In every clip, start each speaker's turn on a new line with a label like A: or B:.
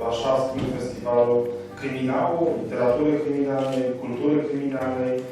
A: Warszawskim Festiwalu Kryminału, Literatury Kryminalnej, Kultury Kryminalnej,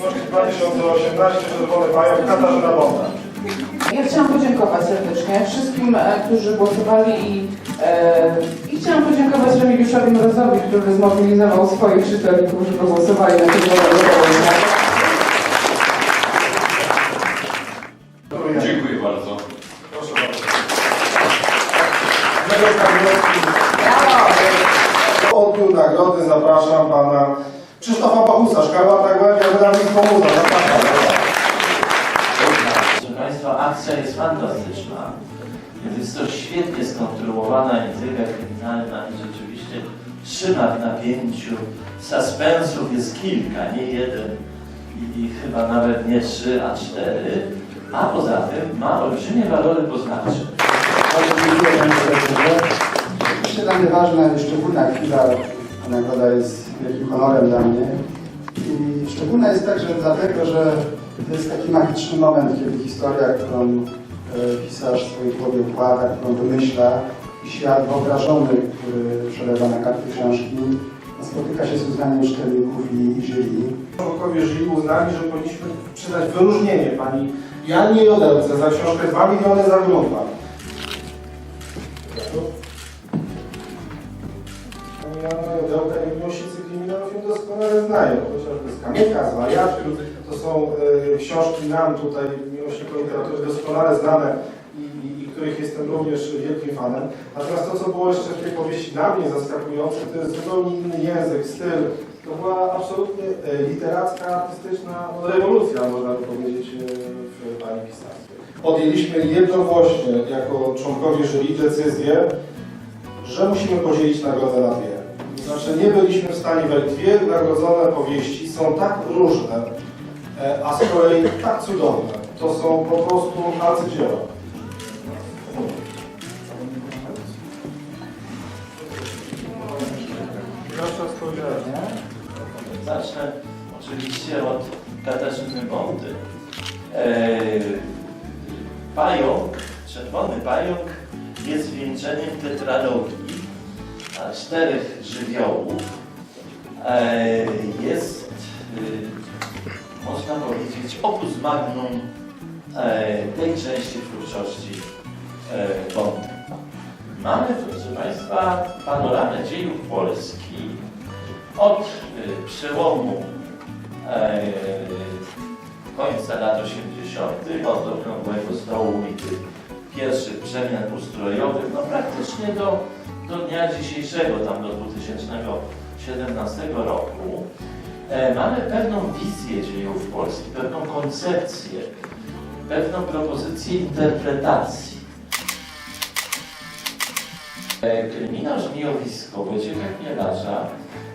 A: Nagroda Publiczności 2018 Czerwony Pająk Katarzyna Bonda.
B: Ja chciałam podziękować serdecznie wszystkim, e, którzy głosowali i, e, i chciałam podziękować Remigiuszowi Mrozowi, który zmobilizował swoich czytelników, żeby głosowali na tego
A: Muza. Zapraszam.
C: Proszę Państwa, akcja jest fantastyczna. Jest to świetnie skonstruowana intryga kryminalna i rzeczywiście trzyma w napięciu. Suspensów jest kilka, nie jeden i, i chyba nawet nie trzy, a cztery. A poza tym ma olbrzymie walory poznawcze.
D: Bardzo dziękuję Panie Profesorze. Myślę, dla mnie ważna szczególna chwila, nagroda jest wielkim honorem dla mnie. I szczególna jest także dlatego, że to jest taki magiczny moment, kiedy historia, którą e, pisarz w swojej głowie układa, którą wymyśla i świat wyobrażony, który przelewa na karty książki, spotyka się z uznaniem czytelników i, jury.
A: Członkowie jury uznali, że powinniśmy przydać wyróżnienie pani Janie Jodełce za książkę 2 miliony za grunwa. Pani Joanna Jodełka doskonale znają, chociażby z Kamyka, z Wariatki. To są e, książki nam tutaj, miłośnikom literatury, doskonale znane i, i, i których jestem również wielkim fanem. Natomiast to, co było jeszcze w tej powieści dla mnie zaskakujące, to jest zupełnie inny język, styl. To była absolutnie e, literacka, artystyczna no, rewolucja, można by powiedzieć, e, w pani pisarstwie. Podjęliśmy jednogłośnie jako członkowie jury decyzję, że musimy podzielić nagrodę na dwie. Znaczy nie byliśmy w stanie we dwie nagrodzone powieści są tak różne, e, a z kolei tak cudowne. To są po prostu arcydzieła. Proszę o spojrzenie.
C: Zacznę oczywiście od Katarzyny Bondy. Eee, pająk, czerwony pająk jest zwieńczeniem tetralogii czterech żywiołów. Eee, jest, y, można powiedzieć, opus magnum e, tej części twórczości e, Bondy. Mamy, proszę Państwa, panoramę dziejów Polski od y, przełomu e, końca lat 80., od okrągłego stołu i pierwszych przemian ustrojowych, no praktycznie do, do dnia dzisiejszego, tam do 2017 roku, e, mamy pewną wizję dziejów Polski, pewną koncepcję, pewną propozycję interpretacji. E, Kryminał Żmijowisko Wojciecha Chmielarza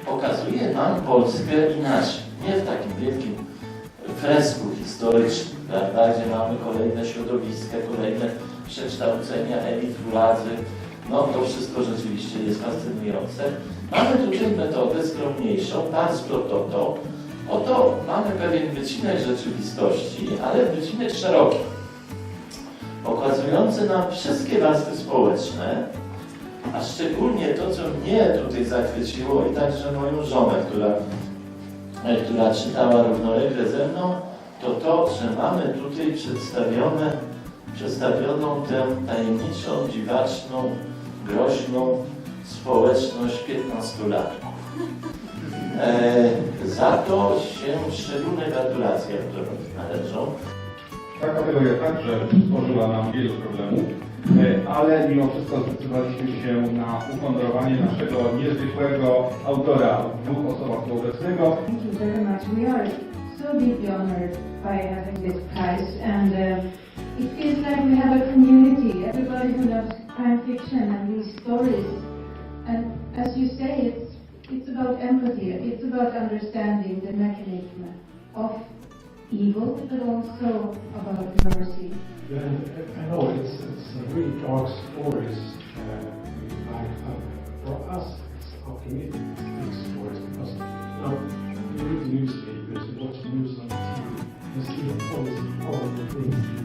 C: pokazuje nam Polskę inaczej. Nie w takim wielkim fresku historycznym, prawda, gdzie mamy kolejne środowiska, kolejne przekształcenia elit władzy. No to wszystko rzeczywiście jest fascynujące. Mamy tutaj metodę skromniejszą, pro toto, Oto mamy pewien wycinek rzeczywistości, ale wycinek szeroki, pokazujący nam wszystkie warstwy społeczne, a szczególnie to, co mnie tutaj zachwyciło i także moją żonę, która, która czytała równolegle ze mną, to to, że mamy tutaj przedstawione, przedstawioną tę tajemniczą, dziwaczną, groźną społeczność 15-latków. E, za to się szczególne gratulacje autorowi należą.
E: Ta kategoria także stworzyła nam wielu problemów, e, ale mimo wszystko zdecydowaliśmy się na uhonorowanie naszego niezwykłego autora w dwóch osobach tu obecnego.
F: Thank you very much. We are so deeply honored by having this prize, and uh, it feels like we have a community. Everybody who loves crime fiction and these stories, and as you say, it's it's about empathy. It's about understanding the mechanism of evil, but also about mercy.
G: And I know it's, it's a really dark stories uh, for us, it's big stories because now you read newspapers, you watch news on TV, you see all these horrible things